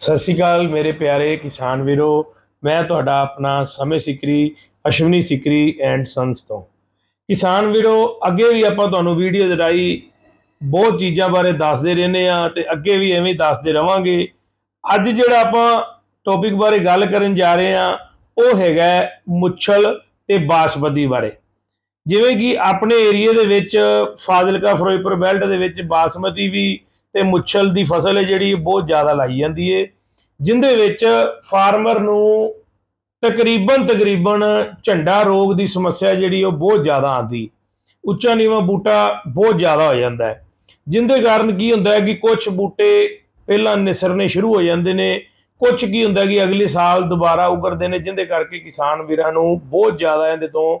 ਸਤਿ ਸ਼੍ਰੀ ਅਕਾਲ ਮੇਰੇ ਪਿਆਰੇ ਕਿਸਾਨ ਵੀਰੋ, ਮੈਂ ਤੁਹਾਡਾ ਆਪਣਾ ਸਮੇਂ ਸਿਕਰੀ, ਅਸ਼ਵਨੀ ਸਿਕਰੀ ਐਂਡ ਸੰਸ ਤੋਂ। ਕਿਸਾਨ ਵੀਰੋ, ਅੱਗੇ ਵੀ ਆਪਾਂ ਤੁਹਾਨੂੰ ਵੀਡੀਓ ਦੇ ਰਾਹੀਂ ਬਹੁਤ ਚੀਜ਼ਾਂ ਬਾਰੇ ਦੱਸਦੇ ਰਹਿੰਦੇ ਆ ਤੇ ਅੱਗੇ ਵੀ ਐਵੇਂ ਦੱਸਦੇ ਰਵਾਂਗੇ। ਅੱਜ ਜਿਹੜਾ ਆਪਾਂ ਟੌਪਿਕ ਬਾਰੇ ਗੱਲ ਕਰਨ ਜਾ ਰਹੇ ਆ ਉਹ ਹੈਗਾ ਮੁੱਛਲ ਤੇ ਬਾਸਮਤੀ ਬਾਰੇ। ਜਿਵੇਂ ਕਿ ਆਪਣੇ ਏਰੀਆ ਦੇ ਵਿੱਚ ਫਾਜ਼ਿਲਕਾ, ਫਿਰੋਜ਼ਪੁਰ ਬੈਲਟ ਦੇ ਵਿੱਚ ਬਾਸਮਤੀ ਵੀ ਤੇ ਮੁੱਛਲ ਦੀ ਫਸਲ ਹੈ ਜਿਹੜੀ ਬਹੁਤ ਜ਼ਿਆਦਾ ਲਾਈ ਜਾਂਦੀ ਹੈ ਜਿੰਦੇ ਵਿੱਚ ਫਾਰਮਰ ਨੂੰ ਤਕਰੀਬਨ ਤਕਰੀਬਨ ਝੰਡਾ ਰੋਗ ਦੀ ਸਮੱਸਿਆ ਜਿਹੜੀ ਉਹ ਬਹੁਤ ਜ਼ਿਆਦਾ ਆਂਦੀ ਉੱਚਾ ਨੀਵਾਂ ਬੂਟਾ ਬਹੁਤ ਜ਼ਿਆਦਾ ਹੋ ਜਾਂਦਾ ਹੈ। ਜਿੰਦੇ ਕਾਰਨ ਕੀ ਹੁੰਦਾ ਹੈ ਕਿ ਕੁਝ ਬੂਟੇ ਪਹਿਲਾਂ ਨਿਸਰਨੇ ਸ਼ੁਰੂ ਹੋ ਜਾਂਦੇ ਨੇ ਕੁਝ ਕੀ ਹੁੰਦਾ ਕਿ ਅਗਲੇ ਸਾਲ ਦੁਬਾਰਾ ਉਗਰਦੇ ਨੇ, ਜਿੰਦੇ ਕਰਕੇ ਕਿਸਾਨ ਵੀਰਾਂ ਨੂੰ ਬਹੁਤ ਜ਼ਿਆਦਾ ਇਹਦੇ ਤੋਂ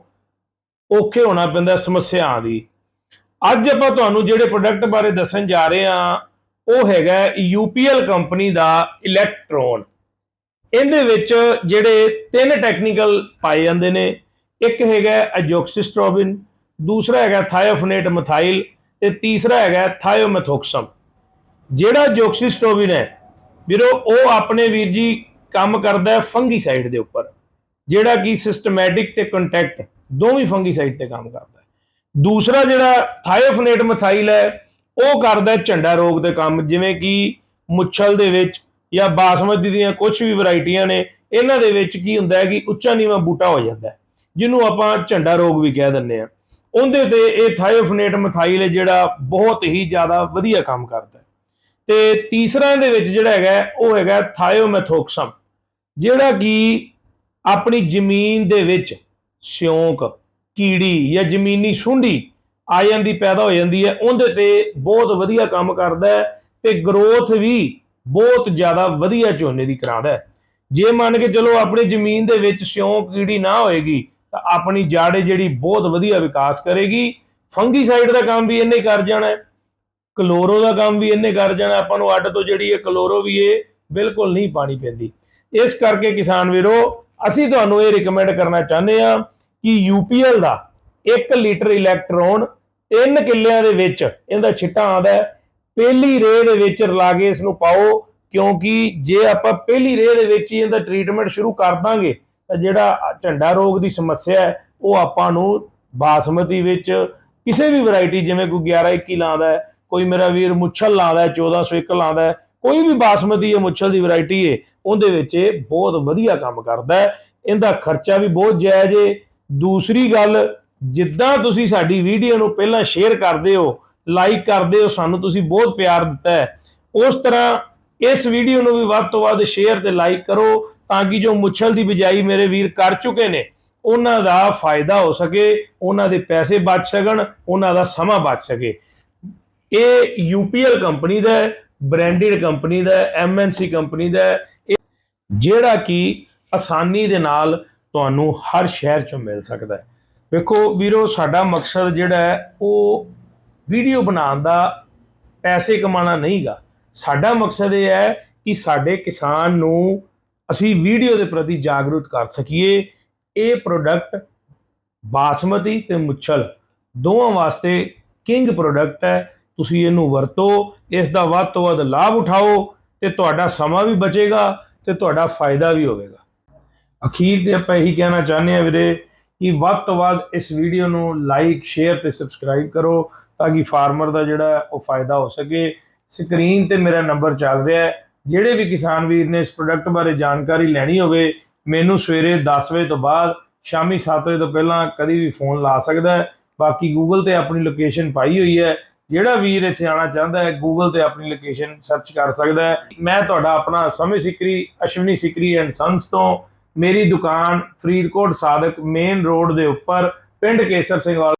ਔਖੇ ਹੋਣਾ ਪੈਂਦਾ, ਸਮੱਸਿਆ ਦੀ ਅੱਜ ਆਪਾਂ ਤੁਹਾਨੂੰ ਜਿਹੜੇ ਪ੍ਰੋਡਕਟ ਬਾਰੇ ਦੱਸਣ ਜਾ ਰਹੇ ਹਾਂ, ਉਹ ਹੈਗਾ UPL ਕੰਪਨੀ ਦਾ ਇਲੈਕਟ੍ਰੋਨ ਇਹਦੇ ਵਿੱਚ ਜਿਹੜੇ ਤਿੰਨ ਟੈਕਨੀਕਲ ਪਾਏ ਜਾਂਦੇ ਨੇ, ਇੱਕ ਹੈਗਾ ਅਜੋਕਸਿਸਟ੍ਰੋਬਿਨ, ਦੂਸਰਾ ਹੈਗਾ ਥਾਇਓਫਨੇਟ ਮਥਾਈਲ ਤੇ ਤੀਸਰਾ ਹੈਗਾ ਥਾਇਓਮੈਥੋਕਸਮ। ਜਿਹੜਾ ਜੋਕਸਿਸਟ੍ਰੋਬਿਨ ਹੈ, ਵੀਰੋ, ਉਹ ਆਪਣੇ ਵੀਰ ਜੀ ਕੰਮ ਕਰਦਾ ਹੈ ਫੰਗੀਸਾਈਡ ਦੇ ਉੱਪਰ, ਜਿਹੜਾ ਕਿ ਸਿਸਟਮੈਟਿਕ ਤੇ ਕੰਟੈਕਟ ਦੋਵੇਂ ਫੰਗੀਸਾਈਡ ਤੇ ਕੰਮ ਕਰਦਾ ਹੈ। ਦੂਸਰਾ ਜਿਹੜਾ ਥਾਇਓਫਨੇਟ ਮਥਾਈਲ ਹੈ, ਉਹ ਕਰਦਾ ਝੰਡਾ ਰੋਗ ਦੇ ਕੰਮ, ਜਿਵੇਂ ਕਿ ਮੁੱਛਲ ਦੇ ਵਿੱਚ ਜਾਂ ਬਾਸਮਤੀ ਦੀਆਂ ਕੁਝ ਵੀ ਵੈਰਾਈਟੀਆਂ ਨੇ, ਇਹਨਾਂ ਦੇ ਵਿੱਚ ਕੀ ਹੁੰਦਾ ਹੈ ਕਿ ਉੱਚਾ ਨੀਵਾਂ ਬੂਟਾ ਹੋ ਜਾਂਦਾ ਹੈ, ਜਿਹਨੂੰ ਆਪਾਂ ਝੰਡਾ ਰੋਗ ਵੀ ਕਹਿ ਦਿੰਦੇ ਆ ਉਹਦੇ ਤੇ ਇਹ ਥਾਇਓਫਨੇਟ ਮਥਾਈਲ ਹੈ, ਜਿਹੜਾ ਬਹੁਤ ਹੀ ਜ਼ਿਆਦਾ ਵਧੀਆ ਕੰਮ ਕਰਦਾ ਤੇ ਤੀਸਰਾ ਇਹਦੇ ਵਿੱਚ ਜਿਹੜਾ ਹੈਗਾ ਉਹ ਹੈਗਾ ਥਾਇਓਮੈਥੋਕਸਮ, ਜਿਹੜਾ ਕਿ ਆਪਣੀ ਜ਼ਮੀਨ ਦੇ ਵਿੱਚ ਸਿਉਂਕ ਕੀੜੀ ਜਾਂ ਜ਼ਮੀਨੀ ਸੁੰਡੀ ਆ ਜਾਂਦੀ, ਪੈਦਾ ਹੋ ਜਾਂਦੀ ਹੈ, ਉਹਦੇ ਤੇ ਬਹੁਤ ਵਧੀਆ ਕੰਮ ਕਰਦਾ ਹੈ ਤੇ ਗਰੋਥ ਵੀ ਬਹੁਤ ਜ਼ਿਆਦਾ ਵਧੀਆ ਝੋਨੇ ਦੀ ਕਰਾਉਂਦਾ ਹੈ। ਜੇ ਮੰਨ ਕੇ ਚਲੋ ਆਪਣੀ ਜ਼ਮੀਨ ਦੇ ਵਿੱਚ ਸਿਉਂਕ ਕੀੜੀ ਨਾ ਹੋਏਗੀ, ਤਾਂ ਆਪਣੀ ਜਾੜੇ ਜਿਹੜੀ ਬਹੁਤ ਵਧੀਆ ਵਿਕਾਸ ਕਰੇਗੀ। ਫੰਗੀਸਾਈਡ ਦਾ ਕੰਮ ਵੀ ਇਹਨੇ ਕਰ ਜਾਣਾ ਕਲੋਰੋ ਦਾ ਕੰਮ ਵੀ ਇਹਨੇ ਕਰ ਜਾਣਾ, ਆਪਾਂ ਨੂੰ ਅੱਡ ਤੋਂ ਜਿਹੜੀ ਇਹ ਕਲੋਰੋ ਵੀ ਇਹ ਬਿਲਕੁਲ ਨਹੀਂ ਪਾਣੀ ਪੈਂਦੀ। ਇਸ ਕਰਕੇ ਕਿਸਾਨ ਵੀਰੋ, ਅਸੀਂ ਤੁਹਾਨੂੰ ਇਹ ਰეკਮੈਂਡ ਕਰਨਾ ਚਾਹੁੰਦੇ ਆ ਕਿ UPL ਦਾ 1 ਲੀਟਰ ਇਲੈਕਟ੍ਰੋਨ 3 ਕਿੱਲਿਆਂ ਦੇ ਵਿੱਚ ਇਹਦਾ ਛਿੱਟਾ ਆਉਂਦਾ ਹੈ। ਪਹਿਲੀ ਰੇਹ ਦੇ ਵਿੱਚ ਰਲਾ ਕੇ ਇਸ ਨੂੰ ਪਾਓ, ਕਿਉਂਕਿ ਜੇ ਆਪਾਂ ਪਹਿਲੀ ਰੇਹ ਦੇ ਵਿੱਚ ਹੀ ਇਹਦਾ ਟ੍ਰੀਟਮੈਂਟ ਸ਼ੁਰੂ ਕਰ ਦਾਂਗੇ, ਤਾਂ ਜਿਹੜਾ ਝੰਡਾ ਰੋਗ ਦੀ ਸਮੱਸਿਆ ਹੈ, ਉਹ ਆਪਾਂ ਨੂੰ ਬਾਸਮਤੀ ਵਿੱਚ ਕਿਸੇ ਵੀ ਵੈਰਾਈਟੀ ਜਿਵੇਂ ਕੋਈ 11 21 ਲਾਉਂਦਾ ਹੈ, ਕੋਈ ਮੇਰਾ ਵੀਰ ਮੁੱਛਲ ਲਾਉਂਦਾ ਹੈ 1401 ਲਾਉਂਦਾ ਹੈ, ਕੋਈ ਵੀ ਬਾਸਮਤੀ ਜਾਂ ਮੁੱਛਲ ਦੀ ਵੈਰਾਈਟੀ ਹੈ, ਉਹਦੇ ਵਿੱਚ ਇਹ ਬਹੁਤ ਵਧੀਆ ਕੰਮ ਕਰਦਾ ਹੈ। ਇਹਦਾ ਖਰਚਾ ਵੀ ਬਹੁਤ ਜਾਇਜ਼ ਹੈ ਦੂਸਰੀ ਗੱਲ, ਜਿੱਦਾਂ ਤੁਸੀਂ ਸਾਡੀ ਵੀਡੀਓ ਨੂੰ ਪਹਿਲਾਂ ਸ਼ੇਅਰ ਕਰਦੇ ਹੋ ਲਾਈਕ ਕਰਦੇ ਹੋ, ਸਾਨੂੰ ਤੁਸੀਂ ਬਹੁਤ ਪਿਆਰ ਦਿੱਤਾ ਹੈ। ਉਸ ਤਰ੍ਹਾਂ ਇਸ ਵੀਡੀਓ ਨੂੰ ਵੀ ਵੱਧ ਤੋਂ ਵੱਧ ਸ਼ੇਅਰ ਤੇ ਲਾਈਕ ਕਰੋ ਤਾਂ ਕਿ ਜੋ ਮੁੱਛਲ ਦੀ ਬਿਜਾਈ ਮੇਰੇ ਵੀਰ ਕਰ ਚੁੱਕੇ ਨੇ, ਉਹਨਾਂ ਦਾ ਫਾਇਦਾ ਹੋ ਸਕੇ, ਉਹਨਾਂ ਦੇ ਪੈਸੇ ਬਚ ਸਕਣ, ਉਹਨਾਂ ਦਾ ਸਮਾਂ ਬਚ ਸਕੇ। ਇਹ UPL ਕੰਪਨੀ ਦਾ ਬ੍ਰਾਂਡਡ ਕੰਪਨੀ ਦਾ MNC ਕੰਪਨੀ ਦਾ ਇਹ ਜਿਹੜਾ ਕਿ ਆਸਾਨੀ ਦੇ ਨਾਲ ਤੁਹਾਨੂੰ ਹਰ ਸ਼ਹਿਰ 'ਚ ਮਿਲ ਸਕਦਾ ਹੈ। ਵੇਖੋ ਵੀਰੋ, ਸਾਡਾ ਮਕਸਦ ਜਿਹੜਾ ਹੈ, ਉਹ ਵੀਡੀਓ ਬਣਾਉਣ ਦਾ ਪੈਸੇ ਕਮਾਉਣਾ ਨਹੀਂਗਾ। ਸਾਡਾ ਮਕਸਦ ਇਹ ਹੈ ਕਿ ਸਾਡੇ ਕਿਸਾਨ ਨੂੰ ਅਸੀਂ ਵੀਡੀਓ ਦੇ ਪ੍ਰਤੀ ਜਾਗਰੂਕ ਕਰ ਸਕੀਏ। ਇਹ ਪ੍ਰੋਡਕਟ ਬਾਸਮਤੀ ਤੇ ਮੁੱਛਲ ਦੋਵਾਂ ਵਾਸਤੇ ਕਿੰਗ ਪ੍ਰੋਡਕਟ ਹੈ। ਤੁਸੀਂ ਇਹਨੂੰ ਵਰਤੋ, ਇਸ ਦਾ ਵੱਧ ਤੋਂ ਵੱਧ ਲਾਭ ਉਠਾਓ ਤੇ ਤੁਹਾਡਾ ਸਮਾਂ ਵੀ ਬਚੇਗਾ ਤੇ ਤੁਹਾਡਾ ਫਾਇਦਾ ਵੀ ਹੋਵੇਗਾ। ਅਖੀਰ ਤੇ ਆਪਾਂ ਇਹੀ ਕਹਿਣਾ ਚਾਹੁੰਦੇ ਆ ਵੀਰੇ ਕਿ ਵੱਧ ਤੋਂ ਵੱਧ ਇਸ ਵੀਡੀਓ ਨੂੰ ਲਾਈਕ ਸ਼ੇਅਰ ਤੇ ਸਬਸਕ੍ਰਾਈਬ ਕਰੋ ਤਾਂ ਕਿ ਫਾਰਮਰ ਦਾ ਜਿਹੜਾ ਉਹ ਫਾਇਦਾ ਹੋ ਸਕੇ। ਸਕਰੀਨ ਤੇ ਮੇਰਾ ਨੰਬਰ ਚੱਲ ਰਿਹਾ ਹੈ। ਜਿਹੜੇ ਵੀ ਕਿਸਾਨ ਵੀਰ ਨੇ ਇਸ ਪ੍ਰੋਡਕਟ ਬਾਰੇ ਜਾਣਕਾਰੀ ਲੈਣੀ ਹੋਵੇ, ਮੈਨੂੰ ਸਵੇਰੇ 10 ਵਜੇ ਤੋਂ ਬਾਅਦ, ਸ਼ਾਮੀ 7 ਵਜੇ ਤੋਂ ਪਹਿਲਾਂ ਕਦੀ ਵੀ ਫੋਨ ਲਾ ਸਕਦਾ ਹੈ। ਬਾਕੀ ਗੂਗਲ ਤੇ ਆਪਣੀ ਲੋਕੇਸ਼ਨ ਪਾਈ ਹੋਈ ਹੈ। ਜਿਹੜਾ ਵੀਰ ਇੱਥੇ ਆਣਾ ਚਾਹੁੰਦਾ ਹੈ ਗੂਗਲ ਤੇ ਆਪਣੀ ਲੋਕੇਸ਼ਨ ਸਰਚ ਕਰ ਸਕਦਾ ਹੈ। ਮੈਂ ਤੁਹਾਡਾ ਆਪਣਾ ਸਮੇਂ ਸਿਕਰੀ, ਅਸ਼ਵਨੀ ਸਿਕਰੀ ਐਂਡ ਸੰਸ ਤੋਂ ਮੇਰੀ ਦੁਕਾਨ ਫਰੀਦਕੋਟ ਸਾਦਕ ਮੇਨ ਰੋਡ ਦੇ ਉੱਪਰ ਪਿੰਡ ਕੇਸਰ ਸਿੰਘ ਵਾਲਾ